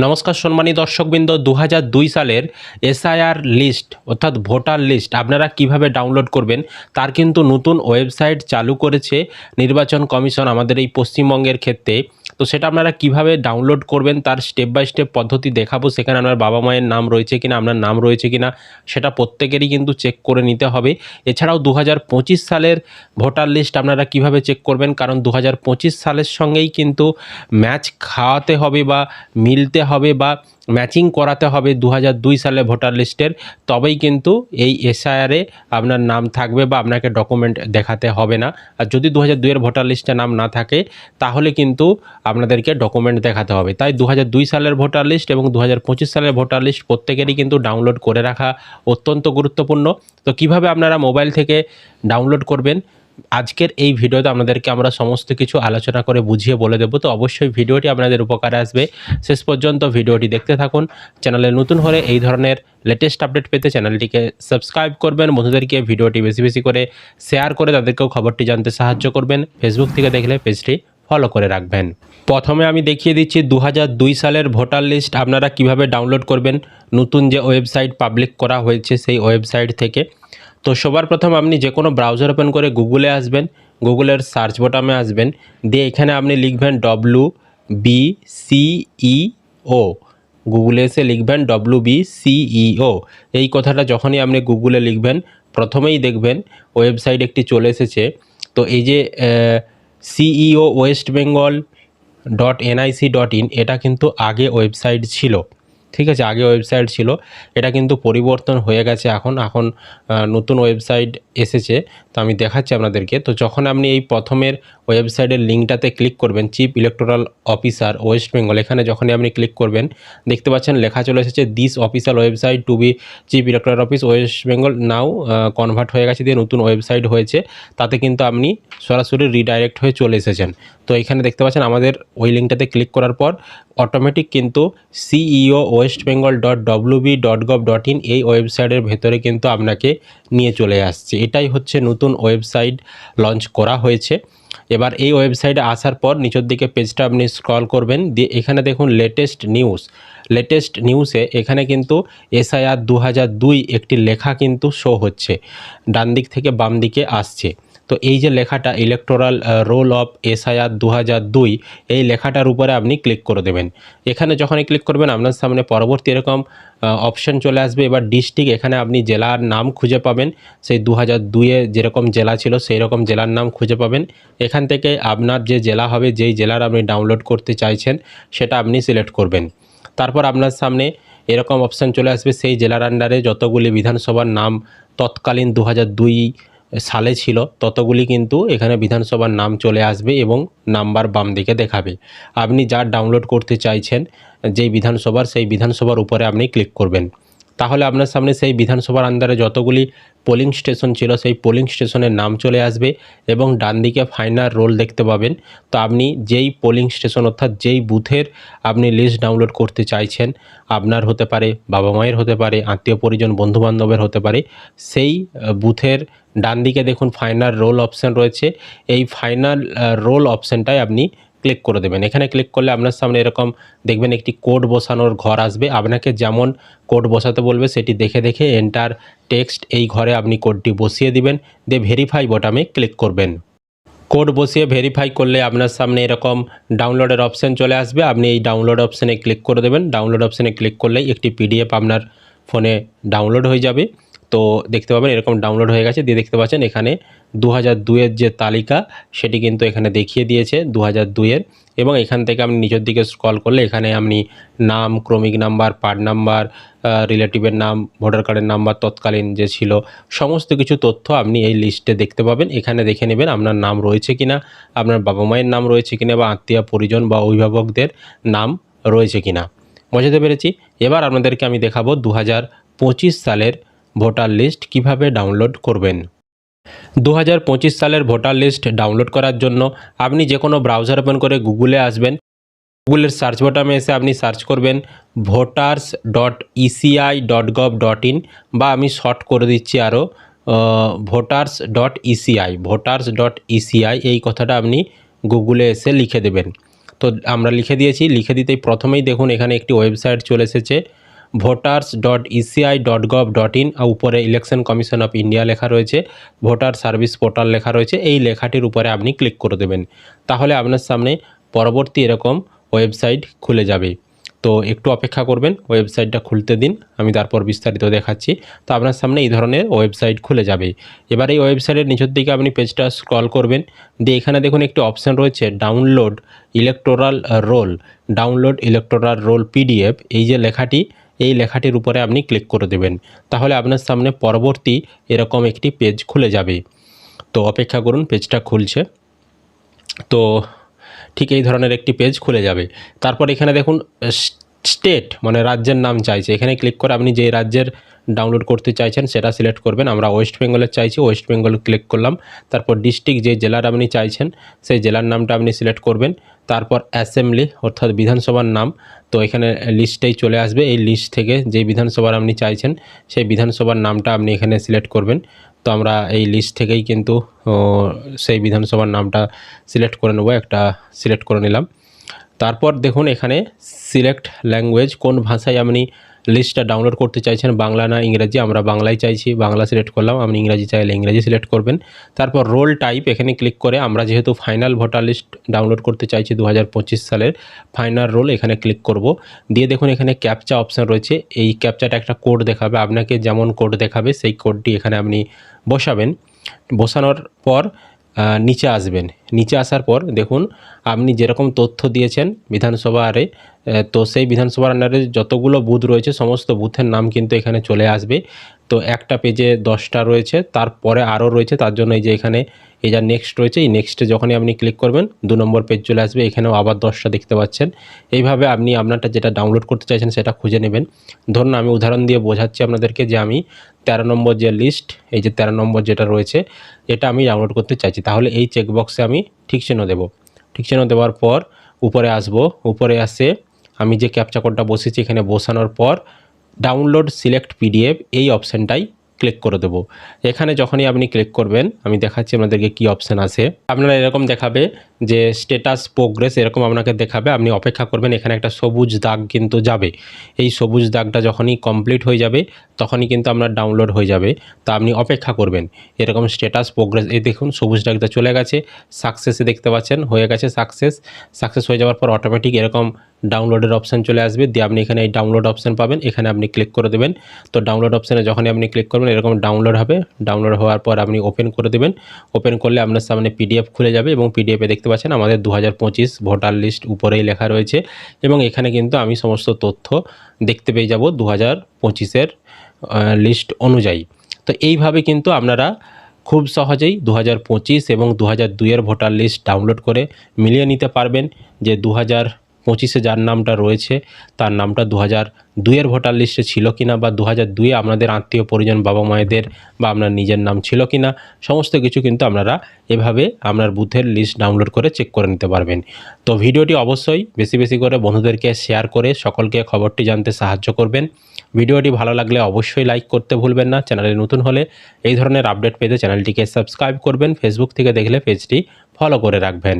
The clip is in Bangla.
নমস্কার সম্মানী দর্শকবৃন্দ দু হাজার দুই সালের এসআইআর লিস্ট, অর্থাৎ ভোটার লিস্ট, আপনারা কীভাবে ডাউনলোড করবেন, তার কিন্তু নতুন ওয়েবসাইট চালু করেছে নির্বাচন কমিশন আমাদের এই পশ্চিমবঙ্গের ক্ষেত্রে। তো সেটা আপনারা কীভাবে ডাউনলোড করবেন, তার স্টেপ বাই স্টেপ পদ্ধতি দেখাবো, সেখানে আপনার বাবা মায়ের নাম রয়েছে কিনা, আপনার নাম রয়েছে কিনা, সেটা প্রত্যেকেরই কিন্তু চেক করে নিতে হবে। এছাড়াও দু হাজার পঁচিশ সালের ভোটার লিস্ট আপনারা কীভাবে চেক করবেন, কারণ দু হাজার পঁচিশ সালের সঙ্গেই কিন্তু ম্যাচ খাওয়াতে হবে বা মিলতে হবে বা ম্যাচিং করাতে হবে দু সালে ভোটার লিস্টের, তবেই কিন্তু এই এসআইআরে আপনার নাম থাকবে বা আপনাকে ডকুমেন্ট দেখাতে হবে না। আর যদি দু হাজার ভোটার লিস্টে নাম না থাকে, তাহলে কিন্তু আপনাদেরকে ডকুমেন্ট দেখাতে হবে। তাই দু সালের ভোটার লিস্ট এবং দু হাজার পঁচিশ সালের ভোটার লিস্ট প্রত্যেকেরই কিন্তু ডাউনলোড করে রাখা অত্যন্ত গুরুত্বপূর্ণ। তো কীভাবে আপনারা মোবাইল থেকে ডাউনলোড করবেন? আজকের এই ভিডিওতে আপনাদেরকে আমরা সমস্ত কিছু আলোচনা করে বুঝিয়ে বলে দেবো। তো অবশ্যই ভিডিওটি আপনাদের উপকারে আসবে। শেষ পর্যন্ত ভিডিওটি দেখতে থাকুন। চ্যানেলে নতুন হলে এই ধরনের লেটেস্ট আপডেট পেতে চ্যানেলটিকে সাবস্ক্রাইব করবেন। বন্ধুদেরকে ভিডিওটি বেশি বেশি করে শেয়ার করে তাদেরকেও খবরটি জানতে সাহায্য করবেন। ফেসবুক থেকে দেখলে পেজটি ফলো করে রাখবেন। প্রথমে আমি দেখিয়ে দিচ্ছি দু সালের ভোটার লিস্ট আপনারা কীভাবে ডাউনলোড করবেন? নতুন যে ওয়েবসাইট পাবলিক করা হয়েছে সেই ওয়েবসাইট থেকে। তো সবার প্রথম আপনি যে কোনো ব্রাউজার ওপেন করে গুগলে আসবেন গুগলের সার্চ বটামে আসবেন, দিয়ে এখানে আপনি লিখবেন ডব্লু বি সিই ও গুগলে এসে লিখবেন ডব্লু বি সিইও এই কথাটা যখনই আপনি গুগলে লিখবেন, প্রথমেই দেখবেন ওয়েবসাইট একটি চলে এসেছে। তো এই যে CEO West Bengal dot NIC dot in এটা কিন্তু আগে ওয়েবসাইট ছিল। ঠিক আছে, আগে ওয়েবসাইট ছিল। এটা কিন্তু পরিবর্তন হয়ে গেছে এখন। এখন নতুন ওয়েবসাইট এসেছে, তো আমি দেখাচ্ছি আপনাদেরকে। তো যখন আপনি এই প্রথমের ওয়েবসাইটের লিঙ্কটাতে ক্লিক করবেন chief electoral officer West Bengal এখানে যখনই আপনি ক্লিক করবেন, দেখতে পাচ্ছেন লেখা চলে এসেছে this official website to be chief electoral office West Bengal now convert হয়ে গেছে, দিয়ে নতুন ওয়েবসাইট হয়েছে। তাতে কিন্তু আপনি সরাসরি রিডাইরেক্ট হয়ে চলে এসেছেন। তো এখানে দেখতে পাচ্ছেন আমাদের ওই লিঙ্কটাতে ক্লিক করার পর অটোমেটিক কিন্তু CEO West Bengal dot WB dot gov dot in এই ওয়েবসাইটের ভেতরে কিন্তু আপনাকে নিয়ে চলে আসছে। এটাই হচ্ছে নতুন ওয়েবসাইট লঞ্চ করা হয়েছে। এবার এই ওয়েবসাইটে আসার পর নিচের দিকে পেজটা আপনি স্ক্রল করবেন। দিয়ে এখানে দেখুন লেটেস্ট নিউজ লেটেস্ট নিউজে এখানে কিন্তু এসআইআর দু হাজার দুই একটি লেখা কিন্তু শো হচ্ছে। ডান দিক থেকে বাম দিকে আসছে। তো এই যে লেখাটা ইলেকটোরাল রোল অফ এসআইআর দু হাজার দুই, এই লেখাটার উপরে আপনি ক্লিক করে দেবেন। এখানে যখনই ক্লিক করবেন, আপনার সামনে পরবর্তী এরকম অপশন চলে আসবে। এবার ডিস্ট্রিক্ট এখানে আপনি জেলার নাম খুঁজে পাবেন। সেই দু হাজার দুইয়ে যেরকম জেলা ছিল সেই রকম জেলার নাম খুঁজে পাবেন। এখান থেকে আপনার যে জেলা হবে, যেই জেলার আপনি ডাউনলোড করতে চাইছেন, সেটা আপনি সিলেক্ট করবেন। তারপর আপনার সামনে এরকম অপশান চলে আসবে। সেই জেলার আন্ডারে যতগুলি বিধানসভার নাম তৎকালীন দু দুই সালে ছিল, ততগুলি কিন্তু এখানে বিধানসভার নাম চলে আসবে এবং নাম্বার বাম দিকে দেখাবে। আপনি যা ডাউনলোড করতে চাইছেন, যেই বিধানসভার, সেই বিধানসভার উপরে আপনি ক্লিক করবেন। তাহলে আপনার সামনে সেই বিধানসভার আন্ডারে যতগুলি পোলিং স্টেশন ছিল, সেই পোলিং স্টেশনের নাম চলে আসবে এবং ডান দিকে ফাইনাল রোল দেখতে পাবেন। তো আপনি যেই পোলিং স্টেশন অর্থাৎ যেই বুথের আপনি লিস্ট ডাউনলোড করতে চাইছেন, আপনার হতে পারে বাবা মায়ের হতে পারে, আত্মীয় পরিজন, বন্ধুবান্ধবের হতে পারে, সেই বুথের ডান দিকে দেখুন ফাইনাল রোল অপশান রয়েছে। এই ফাইনাল রোল অপশানটায় আপনি ক্লিক করে দেবেন। এখানে ক্লিক করলে আপনার সামনে এরকম দেখবেন একটি কোড বসানোর ঘর আসবে। আপনাকে যেমন কোড বসাতে বলবে, সেটি দেখে দেখে এন্টার টেক্সট এই ঘরে আপনি কোডটি বসিয়ে দিবেন। দিয়ে ভেরিফাই বটামে ক্লিক করবেন। কোড বসিয়ে ভেরিফাই করলে আপনার সামনে এরকম ডাউনলোডের অপশান চলে আসবে। আপনি এই ডাউনলোড অপশানে ক্লিক করে দেবেন। ডাউনলোড অপশানে ক্লিক করলেই একটি পিডিএফ আপনার ফোনে ডাউনলোড হয়ে যাবে। তো দেখতে পাবেন, এরকম ডাউনলোড হয়ে গেছে। দিয়ে দেখতে পাচ্ছেন এখানে দু হাজার দুইয়ের যে তালিকা, সেটি কিন্তু এখানে দেখিয়ে দিয়েছে দু হাজার দুইয়ের এবং এখান থেকে আপনি নিচের দিকে স্ক্রল করলে এখানে আপনি নাম, ক্রমিক নাম্বার পার্ট নাম্বার রিলেটিভের নাম ভোটার কার্ডের নাম্বার, তৎকালীন যে ছিল, সমস্ত কিছু তথ্য আপনি এই লিস্টে দেখতে পাবেন। এখানে দেখে নেবেন আপনার নাম রয়েছে কিনা, আপনার বাবা মায়ের নাম রয়েছে কিনা বা আত্মীয়, পরিজন বা অভিভাবকদের নাম রয়েছে কিনা। বোঝাতে পেরেছি? এবার আপনাদেরকে আমি দেখাবো দু হাজার পঁচিশ সালের ভোটার লিস্ট কীভাবে ডাউনলোড করবেন? দু হাজার পঁচিশ সালের ভোটার লিস্ট ডাউনলোড করার জন্য আপনি যে কোনো ব্রাউজার ওপেন করে গুগলে আসবেন। গুগলের সার্চ বটামে এসে আপনি সার্চ করবেন voters dot ECI dot gov dot in বা আমি শর্ট করে দিচ্ছি আরও voters dot ECI voters dot ECI এই কথাটা আপনি গুগলে এসে লিখে দেবেন। তো আমরা লিখে দিয়েছি, লিখে দিতেই প্রথমেই দেখুন এখানে একটি ওয়েবসাইট চলে এসেছে। Voters dot ECI dot gov dot in উপরে ইলেকশন কমিশন অফ ইন্ডিয়া লেখা রয়েছে। ভোটার সার্ভিস পোর্টাল লেখা রয়েছে। এই লেখাটির উপরে আপনি ক্লিক করে দেবেন। তাহলে আপনার সামনে পরবর্তী এরকম ওয়েবসাইট খুলে যাবে। তো একটু অপেক্ষা করবেন ওয়েবসাইটটা খুলতে দিন। আমি তারপর বিস্তারিত দেখাচ্ছি। তো আপনার সামনে এই ধরনের ওয়েবসাইট খুলে যাবে। এবার এই ওয়েবসাইটের নিচের দিকে আপনি পেজটা স্ক্রল করবেন। দিয়ে এখানে দেখুন একটি অপশান রয়েছে download electoral roll download electoral roll PDF এই যে লেখাটি এই লেখাটির উপরে আপনি ক্লিক করে দেবেন। তাহলে আপনার সামনে পরবর্তী এরকম একটি পেজ খুলে যাবে। তো অপেক্ষা করুন পেজটা খুলছে। তো ঠিক এই ধরনের একটি পেজ খুলে যাবে। তারপর এখানে দেখুন স্টেট মানে রাজ্যের নাম চাইছে। এখানে ক্লিক করে আপনি যে রাজ্যের ডাউনলোড করতে চাইছেন, সেটা সিলেক্ট করবেন। আমরা ওয়েস্ট বেঙ্গলের চাইছি ওয়েস্ট বেঙ্গল ক্লিক করলাম। তারপর ডিস্ট্রিক্ট যে জেলার আপনি চাইছেন, সেই জেলার নামটা আপনি সিলেক্ট করবেন। তারপর অ্যাসেম্বলি, অর্থাৎ বিধানসভার নাম। তো এখানে লিস্টেই চলে আসবে। এই লিস্ট থেকে যে বিধানসভার আপনি চাইছেন, সেই বিধানসভার নামটা আপনি এখানে সিলেক্ট করবেন। তো আমরা এই লিস্ট থেকেই কিন্তু সেই বিধানসভার নামটা সিলেক্ট করে নেব, একটা সিলেক্ট করে নিলাম। তারপর দেখুন এখানে সিলেক্ট ল্যাঙ্গুয়েজ, কোন ভাষায় আপনি লিস্টটা ডাউনলোড করতে চাইছেন বাংলা না ইংরাজি, আমরা বাংলায় চাইছি, বাংলা সিলেক্ট করলাম, আপনি ইংরাজি চাইলে ইংরাজি সিলেক্ট করবেন। তারপর রোল টাইপ এখানে ক্লিক করে আমরা যেহেতু ফাইনাল ভোটার লিস্ট ডাউনলোড করতে চাইছি দু হাজার পঁচিশ সালের ফাইনাল রোল এখানে ক্লিক করব। দিয়ে দেখুন এখানে ক্যাপচা অপশান রয়েছে, এই ক্যাপচাটা একটা কোড দেখাবে, আপনাকে যেমন কোড দেখাবে, সেই কোডটি এখানে আপনি বসাবেন। বসানোর পর নিচে আসবেন। নিচে আসার পর দেখুন, আপনি যেরকম তথ্য দিয়েছেন বিধানসভা আরে তো সেই বিধানসভার আন্ডারে যতগুলো বুথ রয়েছে, সমস্ত বুথের নাম কিন্তু এখানে চলে আসবে। তো একটা পেজে দশটা রয়েছে, তারপরে আরও রয়েছে, তার জন্য এই যে এখানে এই যা নেক্সট রয়েছে, এই নেক্সটে যখনই আপনি ক্লিক করবেন, দু নম্বর পেজ চলে আসবে, এখানেও আবার দশটা দেখতে পাচ্ছেন। এইভাবে আপনি আপনারটা যেটা ডাউনলোড করতে চাইছেন সেটা খুঁজে নেবেন। ধরুন আমি উদাহরণ দিয়ে বোঝাচ্ছি আপনাদেরকে যে আমি তেরো নম্বর যে লিস্ট এই যে তেরো নম্বর যেটা রয়েছে, এটা আমি ডাউনলোড করতে চাইছি। তাহলে এই চেকবক্সে আমি ঠিক চিহ্ন দেবো। ঠিক চিহ্ন দেওয়ার পর উপরে আসব। উপরে আসে আমি যে ক্যাপচা কোডটা বসেছি এখানে বসানোর পর ডাউনলোড সিলেক্ট পিডিএফ এই অপশানটাই ক্লিক করে দেবো। এখানে যখনই আপনি ক্লিক করবেন, আমি দেখাচ্ছি আপনাদেরকে কি অপশান আছে। আপনারা এরকম দেখাবে যে স্টেটাস প্রোগ্রেস এরকম আপনাকে দেখাবে, আপনি অপেক্ষা করবেন, এখানে একটা সবুজ দাগ কিন্তু যাবে। এই সবুজ দাগটা যখনই কমপ্লিট হয়ে যাবে, তখনই কিন্তু আপনার ডাউনলোড হয়ে যাবে। তা আপনি অপেক্ষা করবেন। এরকম স্টেটাস প্রোগ্রেস এই দেখুন সবুজ দাগটা চলে গেছে সাকসেসে দেখতে পাচ্ছেন, হয়ে গেছে সাকসেস সাকসেস হয়ে যাওয়ার পর অটোমেটিক এরকম ডাউনলোডের অপশান চলে আসবে। দিয়ে আপনি এখানে এই ডাউনলোড অপশান পাবেন, এখানে আপনি ক্লিক করে দেবেন। তো ডাউনলোড অপশানে যখনই আপনি ক্লিক করবেন, এরকম ডাউনলোড হবে। ডাউনলোড হওয়ার পর আপনি ওপেন করে দেবেন। ওপেন করলে আপনার সামনে পিডিএফ খুলে যাবে এবং পিডিএফে দেখতে পাচ্ছেন আমাদের দু হাজার পঁচিশ ভোটার লিস্ট উপরেই লেখা রয়েছে এবং এখানে কিন্তু আমি সমস্ত তথ্য দেখতে পেয়ে যাব দু হাজার লিস্ট অনুযায়ী। তো এইভাবে কিন্তু আপনারা খুব সহজেই দু এবং দু হাজার ভোটার লিস্ট ডাউনলোড করে মিলিয়ে নিতে পারবেন যে দু হাজার পঁচিশে যার নামটা রয়েছে, তার নামটা দু হাজার দুইয়ের ভোটার লিস্টে ছিল কিনা বা দু হাজার দুইয়ে আপনাদের আত্মীয় পরিজন বাবা মায়েদের বা আপনার নিজের নাম ছিল কিনা, সমস্ত কিছু কিন্তু আপনারা এভাবে আপনার বুথের লিস্ট ডাউনলোড করে চেক করে নিতে পারবেন। তো ভিডিওটি অবশ্যই বেশি বেশি করে বন্ধুদেরকে শেয়ার করে সকলকে খবরটি জানতে সাহায্য করবেন। ভিডিওটি ভালো লাগলে অবশ্যই লাইক করতে ভুলবেন না। চ্যানেলে নতুন হলে এই ধরনের আপডেট পেতে চ্যানেলটিকে সাবস্ক্রাইব করবেন। ফেসবুক থেকে দেখলে পেজটি ফলো করে রাখবেন।